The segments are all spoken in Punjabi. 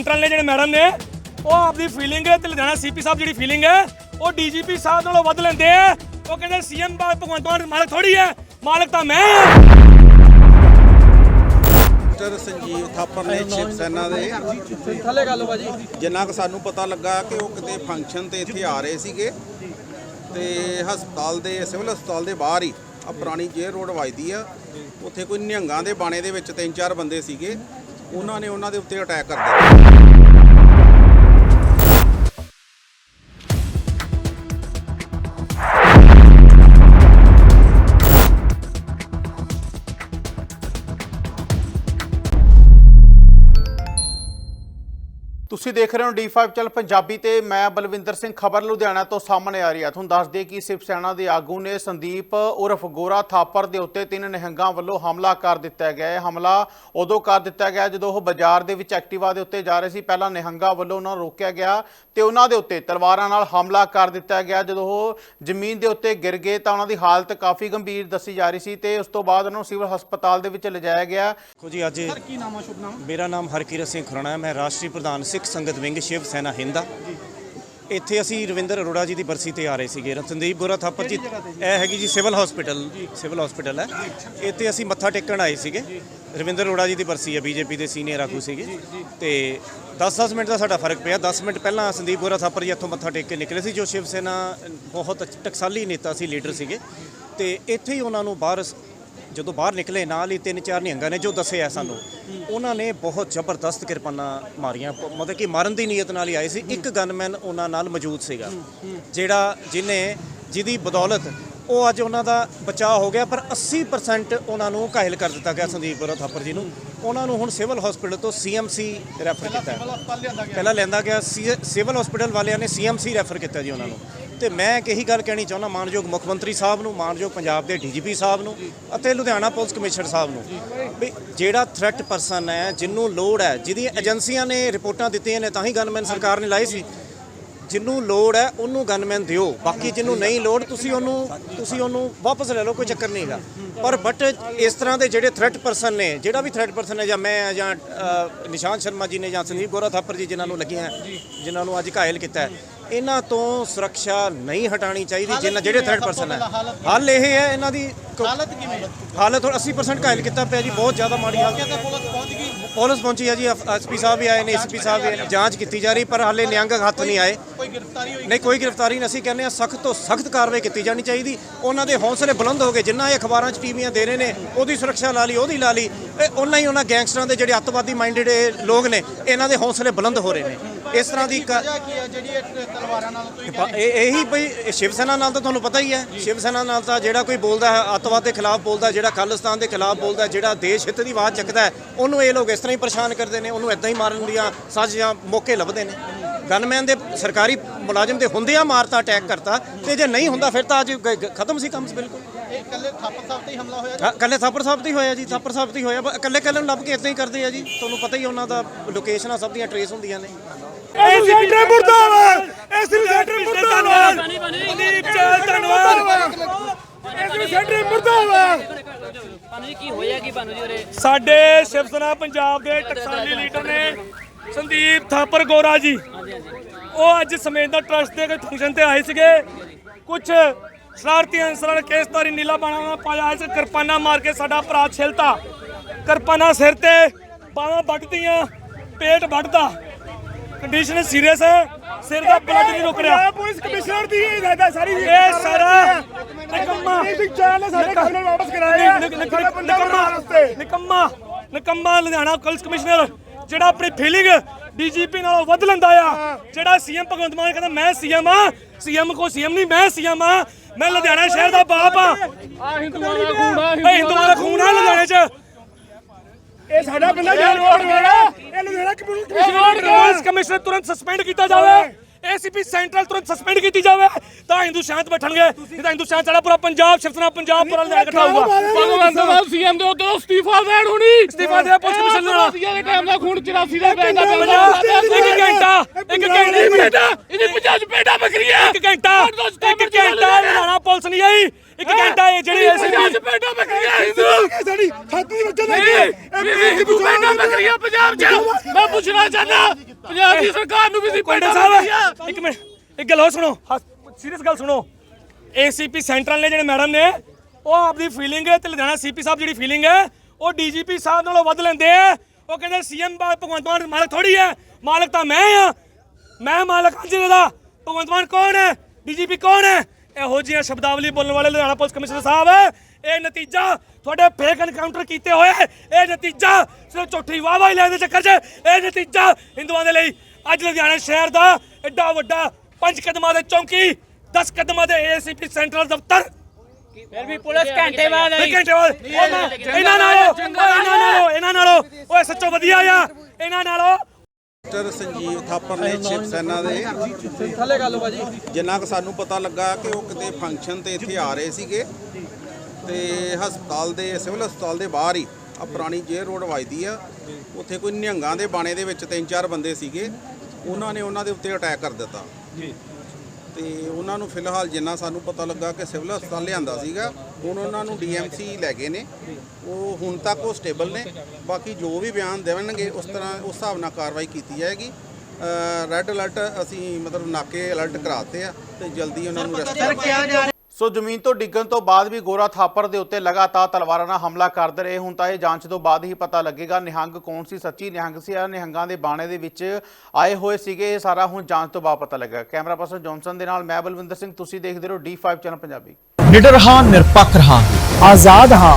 ਸੈਂਟਰਲ ਨੇ ਜਿਹੜੇ ਮੈਡਮ ਨੇ ਉਹ ਆਪਦੀ ਫੀਲਿੰਗ ਤੇ ਲੁਧਿਆਣਾ ਸੀਪੀ ਸਾਹਿਬ ਜਿਹੜੀ ਫੀਲਿੰਗ ਹੈ ਉਹ ਡੀਜੀਪੀ ਸਾਹਿਬ ਨਾਲੋਂ ਵੱਧ ਲੈਂਦੇ ਆ। ਉਹ ਕਹਿੰਦੇ ਸੀਐਮ ਭਗਵੰਤ ਮਾਨ ਮਾਲਕ ਥੋੜੀ ਹੈ ਮਾਲਕ ਤਾਂ ਮੈਂ ਮਿਸਟਰ ਸੰਜੀਵ ਥਾਪਰ ਨੇ ਸ਼ਿਵ ਸੈਨਾ ਦੇ। ਥੱਲੇ ਗੱਲ ਬਾਜੀ। ਜਿੰਨਾ ਕੁ ਸਾਨੂੰ ਪਤਾ ਲੱਗਾ ਕਿ ਉਹ ਕਿਤੇ ਫੰਕਸ਼ਨ ਤੇ ਇੱਥੇ ਆ ਰਹੇ ਸੀਗੇ ਤੇ ਹਸਪਤਾਲ ਦੇ ਸਿਵਲ ਹਸਪਤਾਲ ਦੇ ਬਾਹਰ ਹੀ ਆ ਪੁਰਾਣੀ ਜੇਰ ਰੋਡ ਵੱਜਦੀ ਆ। ਉੱਥੇ ਕੋਈ ਨਿਹੰਗਾਂ ਦੇ ਬਾਣੇ ਦੇ ਵਿੱਚ ਤਿੰਨ ਚਾਰ ਬੰਦੇ ਸੀਗੇ। ਉਹਨਾਂ ਨੇ ਉਹਨਾਂ ਦੇ ਉੱਤੇ ਅਟੈਕ ਕਰ ਦਿੱਤਾ। ਤੁਸੀਂ ਦੇਖ ਰਹੇ ਹੋ D5 ਚਲ ਪੰਜਾਬੀ ਤੇ ਮੈਂ ਬਲਵਿੰਦਰ ਸਿੰਘ ਖਬਰ ਲੁਧਿਆਣਾ ਤੋਂ ਸਾਹਮਣੇ ਆ ਰਹੀ ਹੈ। ਤੁਹਾਨੂੰ ਦੱਸ ਦਈਏ ਕਿ ਸਿਵ ਸੈਨਾ ਦੇ ਆਗੂ ਨੇ ਸੰਦੀਪ ਉਰਫ ਗੋਰਾ ਥਾਪਰ ਦੇ ਉੱਤੇ ਤਿੰਨ ਨਿਹੰਗਾਂ ਵੱਲੋਂ ਹਮਲਾ ਕਰ ਦਿੱਤਾ ਗਿਆ ਹੈ। ਹਮਲਾ ਉਦੋਂ ਕਰ ਦਿੱਤਾ ਗਿਆ ਜਦੋਂ ਉਹ ਬਾਜ਼ਾਰ ਦੇ ਵਿੱਚ ਐਕਟਿਵਾ ਦੇ ਉੱਤੇ ਜਾ ਰਹੇ ਸੀ। ਪਹਿਲਾਂ ਨਿਹੰਗਾਂ ਵੱਲੋਂ ਉਹਨਾਂ ਨੂੰ ਰੋਕਿਆ ਗਿਆ ਤੇ ਉਹਨਾਂ ਦੇ ਉੱਤੇ ਤਲਵਾਰਾਂ ਨਾਲ ਹਮਲਾ ਕਰ ਦਿੱਤਾ ਗਿਆ। ਜਦੋਂ ਉਹ ਜ਼ਮੀਨ ਦੇ ਉੱਤੇ ਗਿਰ ਗਏ ਤਾਂ ਉਹਨਾਂ ਦੀ ਹਾਲਤ ਕਾਫੀ ਗੰਭੀਰ ਦੱਸੀ ਜਾ ਰਹੀ ਸੀ ਤੇ ਉਸ ਤੋਂ ਬਾਅਦ ਉਹਨਾਂ ਨੂੰ ਸਿਵਲ ਹਸਪਤਾਲ ਦੇ ਵਿੱਚ ਲਿਜਾਇਆ ਗਿਆ। ਦੇਖੋ ਜੀ ਅੱਜ ਕੀ ਨਾਮ ਆ? ਸ਼ੁਭ ਨਾਮ? ਮੇਰਾ ਨਾਮ ਹਰਕੀਰਤ ਸਿੰਘ ਖੁਰਾਣਾ ਹੈ। ਮੈਂ ਰਾਸ਼ਟਰੀ ਪ੍ਰਧਾਨ ਸਿੱਖ ਸੰਗਤ ਵਿੰਗ ਸ਼ਿਵ ਸੈਨਾ ਹਿੰਦਾ ਇੱਥੇ ਅਸੀਂ ਰਵਿੰਦਰ ਅਰੋੜਾ ਜੀ ਦੀ ਬਰਸੀ ਤੇ ਆ ਰਹੇ ਸੀਗੇ। ਸੰਦੀਪ ਗੋਰਾ ਥਾਪਰ ਜੀ ਇਹ ਹੈਗੀ ਜੀ ਸਿਵਲ ਹਸਪੀਟਲ ਸਿਵਲ ਹਸਪੀਟਲ ਹੈ। ਇੱਥੇ ਅਸੀਂ ਮੱਥਾ ਟੇਕਣ ਆਏ ਸੀਗੇ। ਰਵਿੰਦਰ ਅਰੋੜਾ ਜੀ ਦੀ ਬਰਸੀ ਹੈ ਬੀਜੇਪੀ ਦੇ ਸੀਨੀਅਰ ਆਗੂ ਸੀਗੇ। ਤੇ 10-10 ਮਿੰਟ ਦਾ ਸਾਡਾ ਫ਼ਰਕ ਪਿਆ। 10 ਮਿੰਟ ਪਹਿਲਾਂ ਸੰਦੀਪ ਗੋਰਾ ਥਾਪਰ ਜੀ ਇੱਥੋਂ ਮੱਥਾ ਟੇਕ ਕੇ ਨਿਕਲੇ ਸੀ ਜੋ ਸ਼ਿਵ ਸੈਨਾ ਬਹੁਤ ਟਕਸਾਲੀ ਨੇਤਾ ਸੀ ਲੀਡਰ ਸੀਗੇ। ਤੇ ਇੱਥੇ ਹੀ ਉਹਨਾਂ ਨੂੰ ਬਾਹਰ ਜਦੋਂ ਬਾਹਰ ਨਿਕਲੇ ਨਾਲ ਹੀ ਤਿੰਨ ਚਾਰ ਨਿਹੰਗਾਂ ਨੇ ਜੋ ਦੱਸਿਆ ਸਾਨੂੰ ਉਹਨਾਂ ਨੇ ਬਹੁਤ ਜ਼ਬਰਦਸਤ ਕਿਰਪਾਨਾਂ ਮਾਰੀਆਂ। ਮਤਲਬ ਕਿ ਮਾਰਨ ਦੀ ਨੀਅਤ ਨਾਲ ਹੀ ਆਏ ਸੀ। ਇੱਕ ਗਨਮੈਨ ਉਹਨਾਂ ਨਾਲ ਮੌਜੂਦ ਸੀਗਾ ਜਿਹੜਾ ਜਿਨੇ ਜਿਹਦੀ ਬਦੌਲਤ ਉਹ ਅੱਜ ਉਹਨਾਂ ਦਾ ਬਚਾਅ ਹੋ ਗਿਆ ਪਰ 80% ਉਹਨਾਂ ਨੂੰ ਘਾਇਲ ਕਰ ਦਿੱਤਾ ਗਿਆ ਸੰਦੀਪ ਗੌਰਵ ਥਾਪਰ ਜੀ ਨੂੰ। ਉਹਨਾਂ ਨੂੰ ਹੁਣ ਸਿਵਲ ਹਸਪੀਟਲ ਤੋਂ ਸੀਐਮਸੀ ਰੈਫਰ ਕੀਤਾ। ਪਹਿਲਾਂ ਲੈਂਦਾ ਗਿਆ। ਸਿਵਲ ਹਸਪੀਟਲ ਵਾਲਿਆਂ ਨੇ ਸੀਐਮਸੀ ਰੈਫਰ ਕੀਤਾ ਜੀ ਉਹਨਾਂ ਨੂੰ। ਤੇ ਮੈਂ ਇੱਕ ਇਹੀ ਗੱਲ ਕਹਿਣੀ ਚਾਹੁੰਦਾ ਮਾਨਯੋਗ ਮੁੱਖ ਮੰਤਰੀ ਸਾਹਿਬ ਨੂੰ ਮਾਨਯੋਗ ਪੰਜਾਬ ਦੇ ਡੀਜੀਪੀ ਸਾਹਿਬ ਨੂੰ ਅਤੇ ਲੁਧਿਆਣਾ ਪੁਲਿਸ ਕਮਿਸ਼ਨਰ ਸਾਹਿਬ ਨੂੰ ਵੀ ਜਿਹੜਾ ਥ੍ਰੈਟ ਪਰਸਨ ਹੈ ਜਿਹਨੂੰ ਲੋੜ ਹੈ ਜਿਹਦੀ ਏਜੰਸੀਆਂ ਨੇ ਰਿਪੋਰਟਾਂ ਦਿੱਤੀਆਂ ਨੇ ਤਾਂ ਹੀ ਗਨਮੈਨ ਸਰਕਾਰ ਨੇ ਲਾਏ ਸੀ। ਜਿਹਨੂੰ ਲੋੜ ਹੈ ਉਹਨੂੰ ਗਨਮੈਨ ਦਿਓ। ਬਾਕੀ ਜਿਹਨੂੰ ਨਹੀਂ ਲੋੜ ਤੁਸੀਂ ਉਹਨੂੰ ਤੁਸੀਂ ਉਹਨੂੰ ਵਾਪਸ ਲੈ ਲਓ ਕੋਈ ਚੱਕਰ ਨਹੀਂ ਹੈਗਾ। ਪਰ ਬਟ ਇਸ ਤਰ੍ਹਾਂ ਦੇ ਜਿਹੜੇ ਥ੍ਰੈਟ ਪਰਸਨ ਨੇ ਜਿਹੜਾ ਵੀ ਥ੍ਰੈਟ ਪਰਸਨ ਹੈ ਜਾਂ ਮੈਂ ਹਾਂ ਜਾਂ ਅ, ਨਿਸ਼ਾਂਤ ਸ਼ਰਮਾ ਜੀ ਨੇ ਜਾਂ ਸੰਦੀਪ ਗੋਰਾ ਥਾਪਰ ਜੀ ਜਿਨ੍ਹਾਂ ਨੂੰ ਲੱਗੀਆਂ ਹੈ, ਜਿਨ੍ਹਾਂ ਨੂੰ ਅੱਜ ਘਾਇਲ ਕੀਤਾ ਇਹਨਾਂ ਤੋਂ ਸੁਰੱਖਿਆ ਨਹੀਂ ਹਟਾਣੀ ਚਾਹੀਦੀ ਜਿਨ੍ਹਾਂ ਜਿਹੜੇ ਥ੍ਰੈਟ ਪਰਸਨ ਹੈ ਹੱਲ ਇਹ ਹੈ ਇਹਨਾਂ ਦੀ ਹਾਲਤ ਕਿਵੇਂ ਹਾਲਤ ਹੁਣ 80% ਘਾਇਲ ਕੀਤਾ ਪਿਆ ਜੀ ਬਹੁਤ ਜ਼ਿਆਦਾ ਮਾੜੀ ਹਾਲਤ। ਕਹਿੰਦਾ ਪੁਲਿਸ ਪਹੁੰਚ ਗਈ। ਪੁਲਿਸ ਪਹੁੰਚੀ ਹੈ ਜੀ ਐਸਪੀ ਸਾਹਿਬ ਵੀ ਆਏ ਨੇ ਐਸਪੀ ਸਾਹਿਬ ਵੀ ਜਾਂਚ ਕੀਤੀ ਜਾ ਰਹੀ ਪਰ ਹਾਲੇ ਨਿਹੰਗ ਹੱਥ ਨਹੀਂ ਆਏ। ਕੋਈ ਗ੍ਰਿਫਤਾਰੀ ਹੋਈ? ਨਹੀਂ ਕੋਈ ਗ੍ਰਿਫਤਾਰੀ ਨਹੀਂ ਅਸੀਂ ਕਹਿੰਦੇ ਆ ਸਖਤ ਤੋਂ ਸਖਤ ਕਾਰਵਾਈ ਕੀਤੀ ਜਾਣੀ ਚਾਹੀਦੀ। ਉਹਨਾਂ ਦੇ ਹੌਸਲੇ ਬੁਲੰਦ ਹੋ ਗਏ ਜਿੰਨਾ ਇਹ ਅਖਬਾਰਾਂ 'ਚ ਟੀਵੀਆਂ ਦੇ ਰਹੇ ਨੇ ਉਹਦੀ ਸੁਰੱਖਿਆ ਲਾ ਲਈ ਉਹਦੀ ਲਾ ਲਈ। ਇਹ ਉਹਨਾਂ ਹੀ ਉਹਨਾਂ ਗੈਂਗਸਟਰਾਂ ਦੇ ਜਿਹੜੇ ਅੱਤਵਾਦੀ ਮਾਈਂਡਡ ਲੋਕ ਨੇ ਇਹਨਾਂ ਦੇ ਹੌਸਲੇ ਬੁਲੰਦ ਹੋ ਰਹੇ ਨੇ। ਇਸ ਤਰ੍ਹਾਂ ਦੀ ਕ- ਵਜ੍ਹਾ ਕੀ ਹੈ ਜਿਹੜੀ ਇਹ ਤਲਵਾਰਾਂ ਨਾਲ ਤੁਸੀਂ ਇਹ ਇਹੀ ਬਈ ਸ਼ਿਵ ਸੈਨਾ ਨਾਲ ਤਾਂ ਤੁਹਾਨੂੰ ਪਤਾ ਹੀ ਹੈ। ਸ਼ਿਵ ਸੈਨਾ ਨਾਲ ਤਾਂ ਜਿਹੜਾ ਕੋਈ ਬੋਲਦਾ ਹੈ ਅੱਤਵਾਦ ਦੇ ਖਿਲਾਫ ਬੋਲਦਾ ਜਿਹੜਾ ਖਾਲਿਸਤਾਨ ਦੇ ਖਿਲਾਫ ਬੋਲਦਾ ਜਿਹੜਾ ਦੇਸ਼ ਹਿੱਤ ਦੀ ਆਵਾਜ਼ ਚੱਕਦਾ ਹੈ ਉਹਨੂੰ ਇਹ ਲੋਕ ਇਸ ਤਰ੍ਹਾਂ ਹੀ ਪਰੇਸ਼ਾਨ ਕਰਦੇ ਨੇ ਉਹਨੂੰ ਇਦਾਂ ਹੀ ਮਾਰਨ ਦੀਆਂ ਸਾਜ਼ਿਸ਼ਾਂ ਮੌਕੇ ਲੱਭਦੇ ਨੇ। ਗਨਮੈਨ ਦੇ ਸਰਕਾਰੀ ਮੁਲਾਜ਼ਮ ਦੇ ਹੁੰਦਿਆਂ ਮਾਰਤਾ ਅਟੈਕ ਕਰਤਾ ਤੇ ਜੇ ਨਹੀਂ ਹੁੰਦਾ ਫਿਰ ਤਾਂ ਅੱਜ ਗ- ਗ- ਖਤਮ ਸੀ ਕੰਮ ਬਿਲਕੁਲ। ਇਹ ਇਕੱਲੇ ਥਾਪਰ ਸਾਹਿਬ ਤੇ ਹੀ ਹਮਲਾ ਹੋਇਆ ਹਾਂ, ਕੱਲੇ ਥਾਪਰ ਸਾਹਿਬ ਤੇ ਹੀ ਹੋਇਆ ਜੀ ਥਾਪਰ ਸਾਹਿਬ ਤੇ ਹੀ ਹੋਇਆ ਬ- ਕੱਲੇ ਕੱਲੇ ਨੂੰ ਲੱਭ ਕੇ ਇਦਾਂ ਹੀ ਕਰਦੇ ਆ ਜੀ ਤੁਹਾਨੂੰ ਪਤਾ ਹੈ ਉਹਨਾਂ ਦਾ ਲੋਕੇਸ਼ਨਾਂ ਸਭ ਦੀਆਂ ਟਰੇਸ ਹੁੰਦੀਆਂ ਨੇ। ਇਹ ਸੈਂਟਰ ਮੁਰਦਾਬਾਦ ਇਹ ਸੈਂਟਰ ਮੁਰਦਾਬਾਦ ਸੰਦੀਪ ਚਾਲ ਧੰਨਵਾਦ। ਇਹ ਸੈਂਟਰ ਮੁਰਦਾਬਾਦ ਭਾਨੂ ਜੀ ਕੀ ਹੋਇਆ? ਕੀ ਭਾਨੂ ਜੀ ਉਰੇ? ਸਾਡੇ ਸ਼ਿਵ ਸੈਨਾ ਪੰਜਾਬ ਦੇ ਟਕਸਾਲੀ ਲੀਡਰ ਨੇ ਸੰਦੀਪ ਥਾਪਰ ਗੋਰਾ ਜੀ। ਉਹ ਅੱਜ ਸਮੇਤ ਦਾ ਟਰਸਟ ਦੇ ਕੋਈ ਫੰਕਸ਼ਨ ਤੇ ਆਏ ਸੀਗੇ। ਕੁਝ ਸ਼ਰਾਰਤੀ ਅਨਸਰਾਂ ਨੇ ਕੇਸਤਾਰੀ ਨੀਲਾ ਬਾਣਾ ਨਾਲ ਪਾਇਆ ਇਸ ਕਿਰਪਾਨਾ ਮਾਰ ਕੇ ਸਾਡਾ ਭਰਾ ਛਿਲਤਾ। ਕਿਰਪਾਨਾ ਸਿਰ ਤੇ ਬਾਹਾਂ ਵੱਢਦੀਆਂ ਪੇਟ ਵੱਢਦਾ ਕੰਡੀਸ਼ਨ ਸੀਰੀਅਸ ਹੈ। ਸਿਰ ਦਾ ਬਲੱਡ ਨਹੀਂ ਰੁਕ ਰਿਹਾ। ਪੁਲਿਸ ਕਮਿਸ਼ਨਰ ਦੀ ਹਦਾਇਤ ਸਾਰੀ ਇਹ ਸਾਰਾ ਨਿਕੰਮਾ। ਚਾਲ ਨੇ ਸਾਡੇ ਕਾਨੂੰਨ ਵਾਪਸ ਕਰਾਇਆ ਨਿਕੰਮਾ। ਨਿਕੰਮਾ। ਨਿਕੰਮਾ ਲੁਧਿਆਣਾ ਪੁਲਿਸ ਕਮਿਸ਼ਨਰ ਜਿਹੜਾ ਆਪਣੀ ਫੀਲਿੰਗ ਡੀਜੀਪੀ ਨਾਲੋਂ ਵੱਧ ਲੈਂਦਾ ਆ। ਜਿਹੜਾ ਸੀਐਮ ਭਗਵੰਤ ਮਾਨ ਕਹਿੰਦਾ ਮੈਂ ਸੀਐਮ ਆ। ਸੀਐਮ ਕੋ ਸੀਐਮ ਨਹੀਂ ਮੈਂ ਸੀਐਮ ਆ। ਮੈਂ ਲੁਧਿਆਣਾ ਸ਼ਹਿਰ ਦਾ ਬਾਪ ਆ। ਆ ਹਿੰਦੂਆਂ ਦਾ ਖੂਨ ਆ ਹਿੰਦੂਆਂ ਦਾ ਖੂਨ ਆ ਲੁਧਿਆਣੇ 'ਚ। ਇਹ ਸਾਡਾ ਬੰਦਾ ਜਾਨ ਵੋਟ ਵਾਲਾ ਇਹ ਲੁਧਿਆਣਾ ਕਮਿਸ਼ਨਰ ਪੁਲਿਸ ਕਮਿਸ਼ਨਰ ਤੁਰੰਤ ਸਸਪੈਂਡ ਕੀਤਾ ਜਾਵੇ। ਏਸੀਪੀ ਸੈਂਟਰਲ ਤੁਰੰਤ ਸਸਪੈਂਡ ਕੀਤੀ ਜਾਵੇ। ਤਾਂ ਹਿੰਦੂ ਸ਼ਾਂਤ ਬੈਠਣਗੇ। ਨਹੀਂ ਤਾਂ ਹਿੰਦੂ ਸ਼ਾਂਤ ਸਾਡਾ ਪੂਰਾ ਪੰਜਾਬ ਸ਼ਿਵਸਨਾ ਪੰਜਾਬ ਪੂਰਾ ਲੈ ਇਕੱਠਾ ਹੋਊਗਾ। ਭਗਵੰਤ ਮਾਨ ਸੀਐਮ ਦੇ ਉੱਤੇ ਅਸਤੀਫਾ ਦੇਣ ਹੁਣੀ। ਇਸਤੀਫਾ ਦੇ ਪੁਲਿਸ ਕਮਿਸ਼ਨਰ ਨਾਲ। ਦੇ ਟਾਈਮ ਦਾ ਖੂਨ 84 ਦਾ ਪੈਂਦਾ ਇੱਕ ਘੰਟਾ ਇੱਕ ਘੰਟਾ। ਬੇਟਾ ਇਹਦੀ 50 ਬੇਟਾ ਬੱਕਰੀ ਹੈ ਇੱਕ ਘੰਟਾ। ਇੱਕ ਘੰਟਾ ਇਹ ਜਿਹੜੀ ਐਸਪੀ ਪੈਂਡਾ ਬੱਕਰੀਆਂ ਹਿੰਦੂ ਸਾਡੀ? ਖਾਤੀ ਵਿੱਚ ਨਹੀਂ ਹਿੰਦੂ ਪੈਂਡਾ ਬੱਕਰੀਆਂ ਪੰਜਾਬ ਚ। ਮੈਂ ਪੁੱਛਣਾ ਚਾਹਨਾ ਪੰਜਾਬ ਦੀ ਸਰਕਾਰ ਨੂੰ ਵੀ ਸੀ ਪੈਂਡਾ ਸਾਹਿਬ ਇੱਕ ਮਿੰਟ ਇੱਕ ਗੱਲ ਹੋਰ ਸੁਣੋ। ਸੀਰੀਅਸ ਗੱਲ ਸੁਣੋ। ਏਸੀਪੀ ਸੈਂਟਰਲ ਨੇ ਜਿਹੜੇ ਮੈਡਮ ਨੇ ਉਹ ਆਪਦੀ ਫੀਲਿੰਗ ਤੇ ਲੁਧਿਆਣਾ ਸੀਪੀ ਸਾਹਿਬ ਜਿਹੜੀ ਫੀਲਿੰਗ ਹੈ ਉਹ ਡੀਜੀਪੀ ਸਾਹਿਬ ਨਾਲੋਂ ਵੱਧ ਲੈਂਦੇ ਆ। ਉਹ ਕਹਿੰਦੇ ਸੀਐਮ ਭਗਵੰਤ ਮਾਨ ਮਾਲਕ ਥੋੜੀ ਹੈ। ਮਾਲਕ ਤਾਂ ਮੈਂ ਆ। ਮੈਂ ਮਾਲਕ ਹਾਂ ਜ਼ਿਲ੍ਹੇ ਦਾ। ਭਗਵੰਤ ਮਾਨ ਕੌਣ ਹੈ? ਡੀਜੀਪੀ ਕੌਣ ਹੈ? ਇਹੋ ਜਿਹੀਆਂ ਸ਼ਬਦਾਵਲੀ ਬੋਲਣ ਵਾਲੇ ਲੁਧਿਆਣਾ ਪੁਲਿਸ ਕਮਿਸ਼ਨਰ ਸਾਹਿਬ ਇਹ ਨਤੀਜਾ ਤੁਹਾਡੇ ਫੇਕ ਐਨਕਾਊਂਟਰ ਕੀਤੇ ਹੋਏ ਇਹ ਨਤੀਜਾ ਸਿਰਫ ਝੂਠੀ ਵਾਹਵਾਹੀ ਲੈਣ ਦੇ ਚੱਕਰ 'ਚ। ਇਹ ਨਤੀਜਾ ਹਿੰਦੂਆਂ ਦੇ ਲਈ ਅੱਜ ਲੁਧਿਆਣਾ ਸ਼ਹਿਰ ਦਾ ਐਡਾ ਵੱਡਾ ਪੰਜ ਕਦਮਾਂ ਦੇ ਚੌਂਕੀ 10 ਕਦਮਾਂ ਦੇ ਏਸੀਪੀ ਸੈਂਟਰਲ ਦਫ਼ਤਰ। ਫਿਰ ਵੀ ਪੁਲਿਸ ਘੰਟੇ ਬਾਅਦ ਆਈ। ਘੰਟੇ ਬਾਅਦ। ਨਾਲੋਂ ਇਹਨਾਂ ਨਾਲੋਂ ਇਹਨਾਂ ਨਾਲੋਂ। ਓਏ ਸੱਚੋ ਵਧੀਆ ਆ। ਇਹਨਾਂ ਨਾਲੋਂ ਡਾਕਟਰ ਸੰਜੀਵ ਥਾਪਰ ਨੇ ਸ਼ਿਵ ਸੈਨਾ ਦੇ। ਥੱਲੇ ਗੱਲ ਭਾਜੀ। ਜਿੰਨਾ ਕੁ ਸਾਨੂੰ ਪਤਾ ਲੱਗਾ ਕਿ ਉਹ ਕਿਤੇ ਫੰਕਸ਼ਨ ਤੇ ਇੱਥੇ ਆ ਰਹੇ ਸੀਗੇ ਤੇ ਹਸਪਤਾਲ ਦੇ ਸਿਵਲ ਹਸਪਤਾਲ ਦੇ ਬਾਹਰ ਹੀ ਆ ਪੁਰਾਣੀ ਜੇਰ ਰੋਡ ਵੱਜਦੀ ਆ। ਉੱਥੇ ਕੋਈ ਨਿਹੰਗਾਂ ਦੇ ਬਾਣੇ ਦੇ ਵਿੱਚ ਤਿੰਨ ਚਾਰ ਬੰਦੇ ਸੀਗੇ। ਉਹਨਾਂ ਨੇ ਉਹਨਾਂ ਦੇ ਉੱਤੇ ਅਟੈਕ ਕਰ ਦਿੱਤਾ। ਜੀ। ਤੇ ਉਹਨਾਂ ਨੂੰ ਫਿਲਹਾਲ ਜਿੰਨਾ ਸਾਨੂੰ ਪਤਾ ਲੱਗਾ ਕਿ ਸਿਵਲ ਹਸਪਤਾਲ ਲਿਆਂਦਾ ਸੀਗਾ ਹੁਣ ਉਹਨਾਂ ਨੂੰ ਡੀਐਮਸੀ ਲੈ ਗਏ ਨੇ। ਉਹ ਹੁਣ ਤੱਕ ਉਹ ਸਟੇਬਲ ਨੇ। ਬਾਕੀ ਜੋ ਵੀ ਬਿਆਨ ਦੇਣਗੇ ਉਸ ਤਰ੍ਹਾਂ ਉਸ ਹਿਸਾਬ ਨਾਲ ਕਾਰਵਾਈ ਕੀਤੀ ਜਾਏਗੀ। ਰੈੱਡ ਅਲਰਟ ਅਸੀਂ ਮਤਲਬ ਨਾਕੇ ਅਲਰਟ ਕਰਾਤੇ ਆ ਤੇ ਜਲਦੀ ਉਹਨਾਂ ਨੂੰ ਰੈਸਟ ਸੋ ਜ਼ਮੀਨ ਤੋਂ ਡਿੱਗਣ ਤੋਂ ਬਾਅਦ ਵੀ ਗੋਰਾ ਥਾਪਰ ਦੇ ਉੱਤੇ ਲਗਾਤਾਰ ਤਲਵਾਰਾਂ ਨਾਲ ਹਮਲਾ ਕਰਦੇ ਰਹੇ ਹੁਣ ਤਾਂ ਇਹ ਜਾਂਚ ਤੋਂ ਬਾਅਦ ਹੀ ਪਤਾ ਲੱਗੇਗਾ ਨਿਹੰਗ ਕੌਣ ਸੀ ਸੱਚੀ ਨਿਹੰਗ ਸੀ ਜਾਂ ਨਿਹੰਗਾਂ ਦੇ ਬਾਣੇ ਦੇ ਵਿੱਚ ਆਏ ਹੋਏ ਸੀਗੇ ਇਹ ਸਾਰਾ ਹੁਣ ਜਾਂਚ ਤੋਂ ਬਾਅਦ ਪਤਾ ਲੱਗੇਗਾ। ਕੈਮਰਾ ਪਰਸਨ ਜੌਨਸਨ ਦੇ ਨਾਲ ਮੈਂ ਬਲਵਿੰਦਰ ਸਿੰਘ ਤੁਸੀਂ ਦੇਖਦੇ ਰਹੋ D5 ਚੈਨਲ ਪੰਜਾਬੀ। ਨਿਡਰ ਹਾਂ ਨਿਰਪੱਖ ਰਹਾਂਗੇ। ਆਜ਼ਾਦ ਹਾਂ।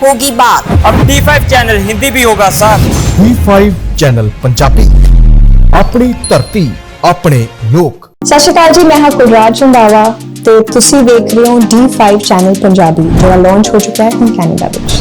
होगी बात अब D5 ਚੈਨਲ ਹਿੰਦੀ ਵੀ ਹੋਗਾ ਸਾਥ D5 ਚੈਨਲ ਪੰਜਾਬੀ ਆਪਣੀ ਧਰਤੀ ਆਪਣੇ ਲੋਕ ਸਤਿ ਸ਼੍ਰੀ ਅਕਾਲ ਜੀ ਮੈਂ ਹਾਂ ਕੁਲਰਾਜ ਰੰਧਾਵਾ ਤੇ ਤੁਸੀਂ ਵੇਖ ਰਹੇ ਹੋ D5 ਚੈਨਲ ਪੰਜਾਬੀ ਜਿਹੜਾ ਲਾਂਚ ਹੋ ਚੁੱਕਾ ਹੈ ਹੁਣ ਕੈਨੇਡਾ ਵਿੱਚ